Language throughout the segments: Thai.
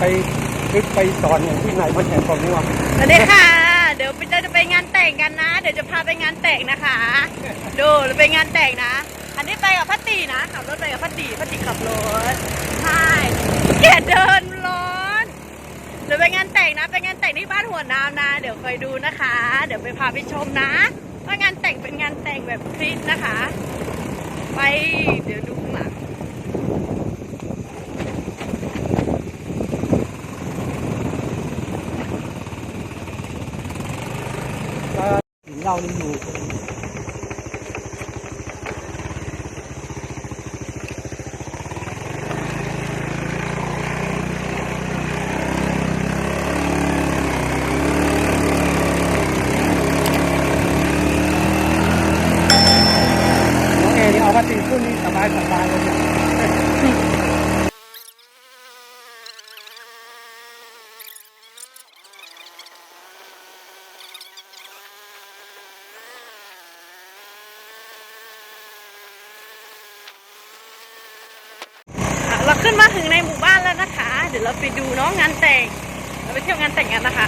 ไปคลิปไปสอนอย่างที่ไหนบนแห่งของงัวสวัสดีค่ะ เดี๋ยวเราจะไปงานแต่งกันนะ เดี๋ยวจะพาไปงานแต่งนะคะ ดูเราไปงานแต่งนะ อันนี้ไปกับพัตตีนะ ขับรถไปกับพัตตีพัตตีขับรถใช่เกียดเดินร้อนเดี๋ยวไปงานแต่งนะ ไปงานแต่งที่บ้านหัวน้ำนะ เดี๋ยวคอยดูนะคะ เดี๋ยวไปพาไปชมนะว่างานแต่งเป็นงานแต่งแบบคริสนะคะ ไปเดี๋ยวดูข้างหลัง ถึงเรานี่อยู่ น้องเอนี่เอาพัตีขึ้นนี่สบายสบายเลยเนี่ย อะ เราขึ้นมาถึงในหมู่บ้านแล้วนะคะ เดี๋ยวเราไปดูน้องงานแต่งเราไปเที่ยวงานแต่งกันนะคะ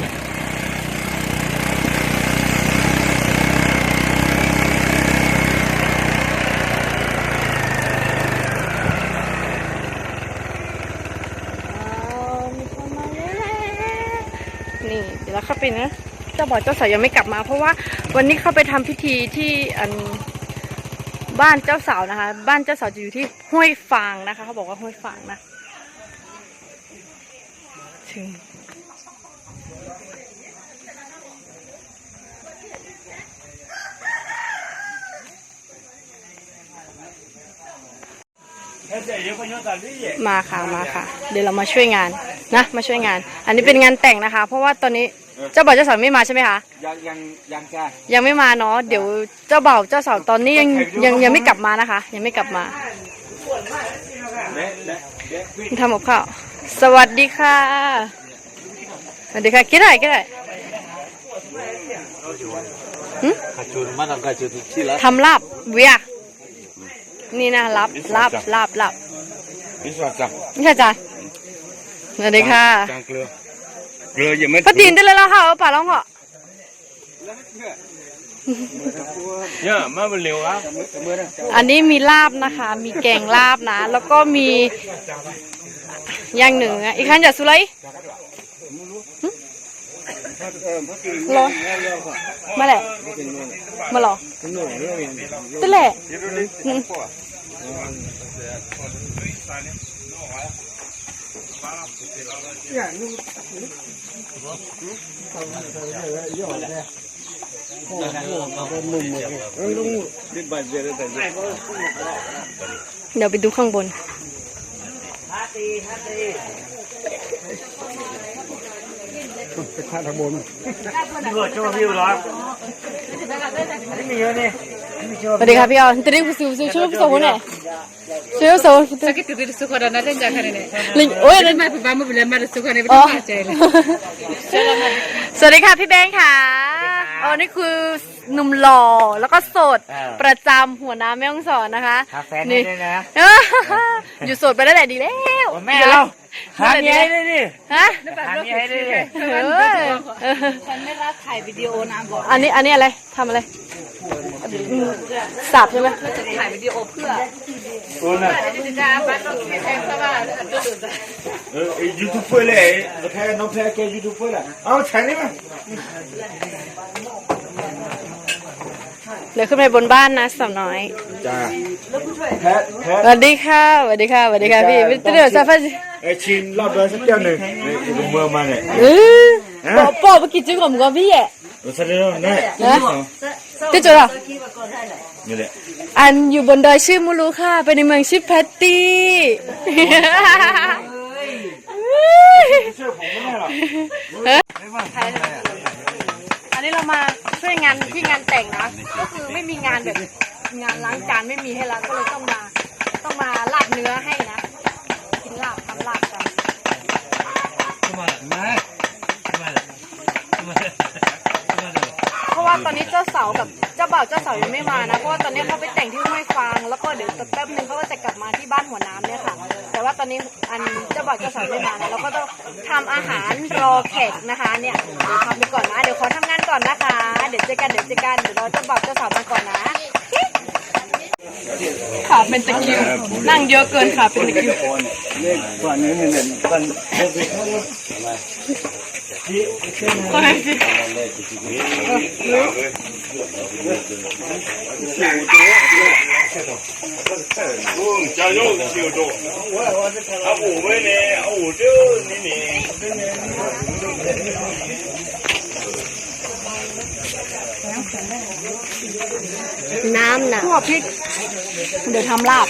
นี่เดี๋ยวเราเข้าไปนะ เจ้าบ่าวเจ้าสาวยังไม่กลับมา เพราะว่าวันนี้เข้าไปทำพิธีที่อัน บ้านเจ้าสาวนะคะ บ้านเจ้าสาวจะอยู่ที่ห้วยฟางนะคะ เขาบอกว่าห้วยฟางนะ ถึง มาค่ะ มาค่ะ เดี๋ยวเรามาช่วยงาน นะมาช่วยงาน อันนี้เป็นงานแต่งนะคะ เพราะว่าตอนนี้เจ้าบ่าวเจ้าสาวไม่มาใช่ไหมคะยังยังยังจ้ายังไม่มาเนาะเดี๋ยวเจ้าบ่าวเจ้าสาวตอนนี้ยังยังยังไม่กลับมานะคะ ยังไม่กลับมาเด็ดเด็ดเด็ดทำกับข้าวสวัสดีค่ะสวัสดีค่ะกินอะไรกินอะไรขาจุนมาทำขาจุนที่ละทำลาบเวียนี่นะลาบลาบลาบลาบนี่สวัสดีนี่ค่ะจ้ะ สวัสดีค่ะจางเกลือเกลือยังไม่ป้าตีนได้เลยแล้วค่ะเอาป่าลองเหรอเนี่ยมาเป็นเร็วครับอันนี้มีลาบนะคะ มีแกงลาบนะ แล้วก็มีอย่างหนึ่งอะอีกครั้งจะสุไรหึรอมาแหละมาหรอตั้งแหละอืมนี่บาด เจ็บเลยแต่เดี๋ยวไปดูข้างบนไปข้างทางบนเกิดช่วงพี่ร้อนนี่มีเยอะนี่สวัสดีค่ะพี่ออนตอนนี้คุณสูสูช่วยส่งเนี่ยช่ว ยส่ง Sakit tu dia suka dan ada jangan ini. ลิงโอ้ย Ini mah bamu bila mah suka ni อ๋อ betul aja ini. สวัสดีค่ะพี่แบงค์ค่ะอ๋อนี่คือหนุ่มหล่อแล้วก็โสดประจำหัวน้ำแม่ฮ่องสอนนะคะหาแฟนได้ด้วยนะเอออยู่โสดไปได้แหละดีแล้วแม่เราหาเมียให้ด้วยดิฮะหาเมียให้ด้วยดิเออเออ Kan merah ถ่ายวิดีโอนะบอกอันนี้อันนี้อะไรทำอะไรอืม สับใช่ไหมถ่ายวิดีโอเพื่อโอ้น่ะจะบ้านเราที่แทงซะว่าดูดูเออยูทูบเบอร์เลยแพ้น้องแพ้แกยูทูบเบอร์แหละเอาฉันนี่มาเดี๋ยวขึ้นไปบนบ้านนะสาวน้อยจ้าแพ้แพ้สวัสดีค่ะสวัสดีค่ะสวัสดีค่ะพี่ไม่เดี๋ยวจะฟังไอชินรอบเดินสักเที่ยวหนึ่งในอยู่เมืองมาเนี่ยเออปอปอไปกินจิ้มกับกับพี่แย่รถเสด็จเนี่ยที่จุดอะ นี่แหละอันอยู่บนดอยชื่อมูรูค่ะ ไปในเมืองชื่อแพตตี้เชื่อผมไม่ได้หรอกอันนี้เรามาช่วยงานที่งานแต่งนะ ก็คือไม่มีงานแบบงานล้างจานไม่มีให้ล้างก็เลยต้องมา ต้องมาลาบเนื้อให้นะ กินลาบทำลาบกันเพราะว่าตอนนี้เจ้าสาวกับ เจ้าบ่าวเจ้าสาวยังไม่มานะ เพราะว่าตอนนี้เขาไปแต่งที่ห้วยฟาง แล้วก็เดี๋ยวแป๊บนึงเขาก็จะกลับมาที่บ้านหัวน้ำเนี่ยค่ะ แต่ว่าตอนนี้อันเจ้าบ่าวเจ้าสาวไม่มานะเราก็ต้องทำอาหารรอแขกนะคะ เนี่ยเดี๋ยวทำไปก่อนนะ เดี๋ยวขอทำงานก่อนนะคะ เดี๋ยวเจอกันเดี๋ยวเจอกันเดี๋ยวรอเจ้าบ่าวเจ้าสาวมาก่อนนะค่ะเป็นตะคริวนั่งเยอะเกินค่ะเป็นตะคริว ฝั่งนี้เนี่ยฝั่ง ก็ให้สิ 加肉的就多，啊五位呢，啊五就你你。 น้ำน่ะพวกพริก เดี๋ยวทำลาบ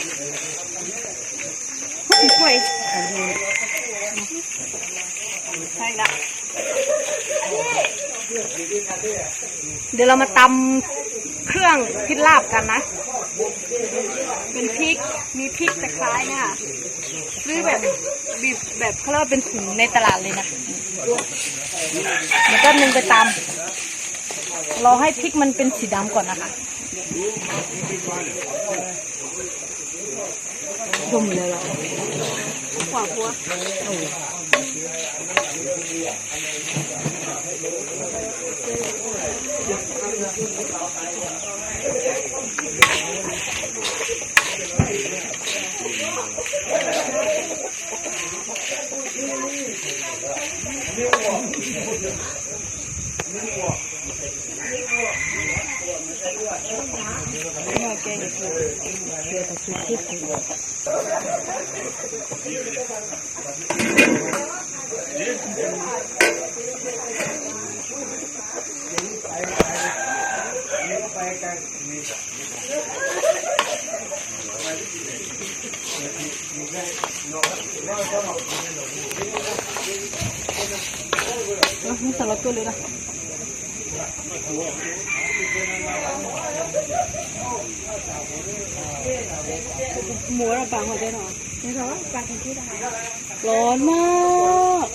กล้วย เดี๋ยวเรามาตำเครื่องพริกลาบกันนะ เป็นพริก มีพริกตะไคร้เนี่ยค่ะซื้อแบบบีบแบบเขาเรียกว่าเป็นถุงในตลาดเลยนะเดี๋ยวก็นึงไปตำรอให้พริกมันเป็นสีดำก่อนนะคะชมเลยหรอขวาพัว นี่สำหรับตัวเลยนะหมูระปังหัวใจหนอนี่เหรอปลาทันทีได้ร้อนมาก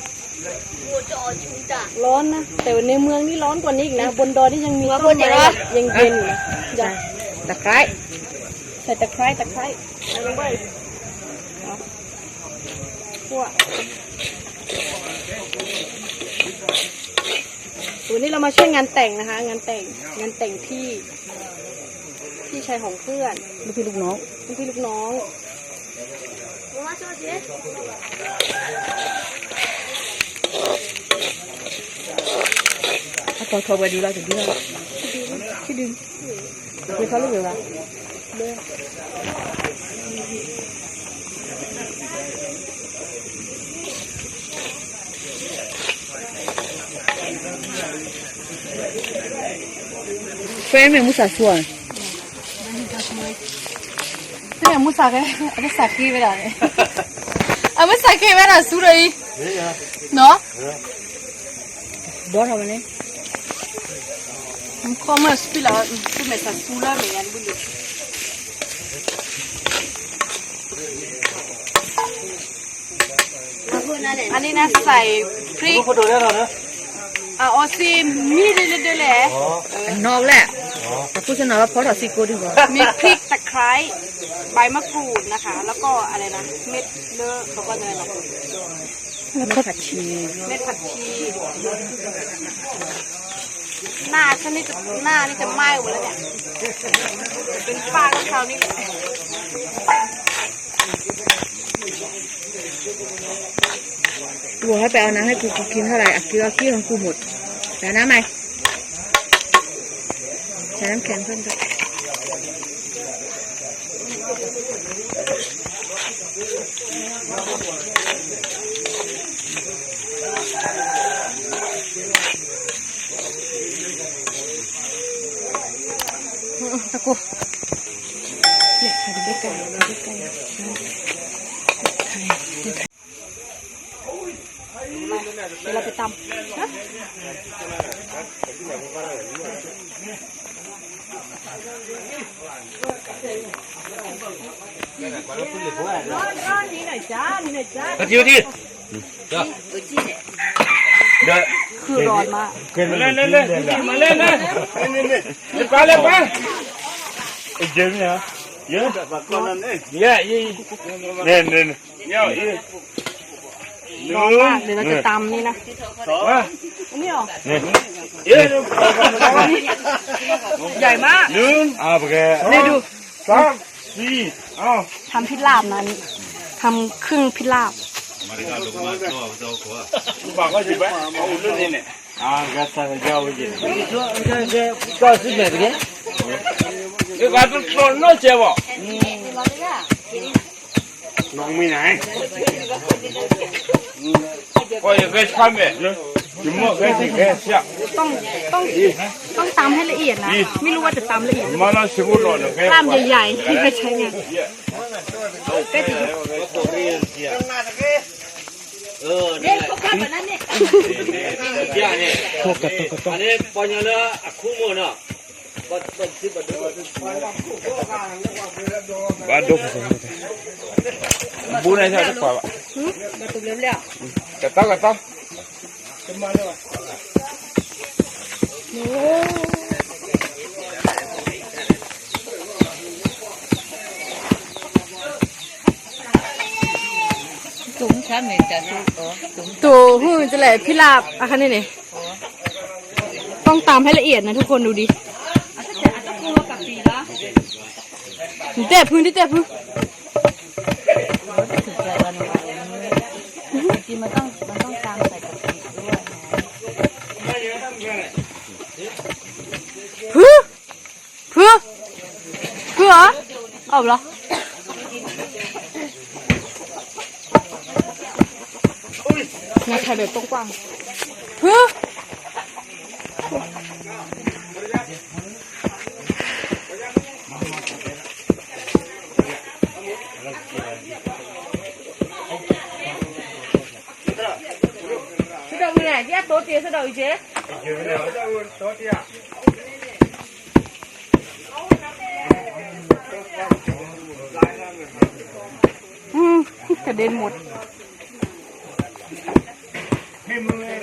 ร้อนนะ แต่ในเมืองนี่ร้อนกว่านี้อีกนะ บนดอยนี่ยังมีต้นไม้แบบยังเย็นอยู่นะจ้ะตะไคร้ใส่ตะไคร้ตะไคร้เอาลงไปเอาคั่ว วันนี้เรามาช่วยงานแต่งนะคะ งานแต่งงานแต่งที่พี่ชายของเพื่อนลูกพี่ลูกน้องลูกพี่ลูกน้องถ้าพอโทรไปดูเราจะดูเราที่ดึงมีเขาลูกหรือเปล่าเฟรนเป็นมุสาส่วนนี่มุสาแค่อันนี้สาคีไปแล้วเนี่ยอันนี้สา คีไปแล้วสู้เลยเนาะบอสทำอะไร Come spila, tu metta sulla mia, quindi. อันนี้นะใส่พริกเขาดู ได้แล้วนะอะออซีมีเรื่อยๆแหละนอกแหละแต่พูดชนะว่าพอดซิโก้ดีกว่ามีพริกตะไคร้ใบมะกรูดนะคะ แล้วก็อะไรนะเม็ดเลอะเขาก็อะไรหรอกแล้วก็ผัดชีเม็ดผักชีหน้าฉันนี่จะหน้านี่จะไหม้หมดแล้วเนี่ยเป็นฝ้าก็คราวนี้แหละกูให้ไปเอาน้ำให้กูกูกินเท่าไหร่อะกินเอาขี้ของกูหมดแล้วน้ำไหม ใช้น้ำแข็งเพิ่มด้วยตะกูเนี่ยใครจะได้ไก่ได้ไก่ เดี๋ยวเราไปตำนะร้อนร้อนนี่หน่อยจ้านี่หน่อ ยจ้ามาจิ้วที่เด้อคือร้อนมากมาเล่นเล่นเล่นมาเล่นนะนี่นี่เล่นไปเล่นไปไอ้เจมส์เนี่ยเยอะเยอะยี่เนี่ยเนี่ยเนี่ยอีร้อนมากเดี๋ยวเราจะตำนี่นะว่าอันนี้หรอเนี่ยเยอะใหญ่มากหนึ่งอ่าโอเคนี่ดูสามสี่อ้าวทำพิลาบนะนี่ทำครึ่งพิลาบบอกว่าจะไปเอาเรื่องนี้เนี่ยอ่าก็สั่งเจ้าไปกินก็สิบเมตรเงี้ยเดี๋ยวก็ต้องโดนน้อยเจ้าบ่น้องมีไหน ก็ยังเคยทำแบบนี้จุ่มมือเคยสิเคยเสียต้องต้องต้องตำให้ละเอียดนะ ไม่รู้ว่าจะตำละเอียดมาแล้วสิบุรุษเคยกล้ามใหญ่ๆที่ไม่ใช้งานก็ดีเด็กเขากล้ามแบบนั้นเนี่ยอันนี้ปอนยาเนื้อคู่มือเนาะบ้าดุบุญอะไรสักกว่า มาตุกเร็วกระต้อกระต้อๆตัวหูจะแหละพิลาบอะคะนี่นี่ต้องตำให้ละเอียดนะทุกคนดูดิเตะพื้นที่เตะพื้น จริงมันต้องมันต้องตามใส่กะปิด้วย พื้นพื้นพื้นเหรอ เอาเหรอนะถ่ายแบบกว้างๆพื้น Cái đầu กระเด็นหมด เค็มเลย